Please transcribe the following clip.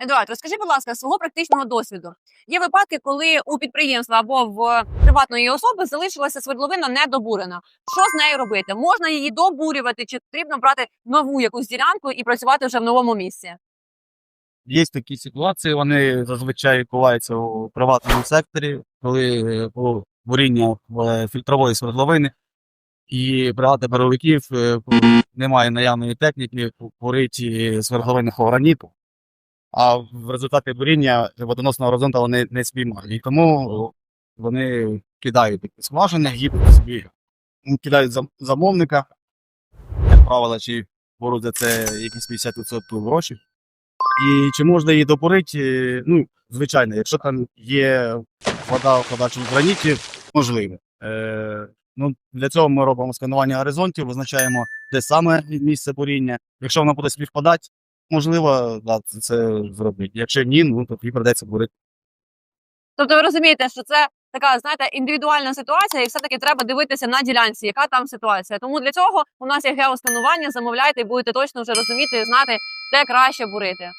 Едуард, розкажи, будь ласка, свого практичного досвіду. Є випадки, коли у підприємства або в приватної особи залишилася свердловина недобурена. Що з нею робити? Можна її добурювати, чи потрібно брати нову якусь ділянку і працювати вже в новому місці? Є такі ситуації, вони зазвичай відбуваються у приватному секторі, коли е, було буріння е, фільтрової свердловини, і бригада паровиків е, немає наявної техніки бурити свердловинного граніту, а в результаті буріння водоносного горизонту вони не спіймають. І тому вони кидають скважини, їдуть собі, кидають зам- замовника, як правило, чи беруть за це якісь 50% грошей. І чи можна її допорити? Ну, звичайно, якщо там є вода в подачому граніті, можливо. Е, ну, для цього ми робимо сканування горизонтів, визначаємо, де саме місце буріння. Якщо воно буде співпадати, можливо, це, зробити. Якщо ні, ну тоді придеться бурити. Тобто ви розумієте, що це така, знаєте, індивідуальна ситуація, і все-таки треба дивитися на ділянці, яка там ситуація. Тому для цього у нас є геосканування, замовляйте і будете точно вже розуміти і знати, де краще бурити.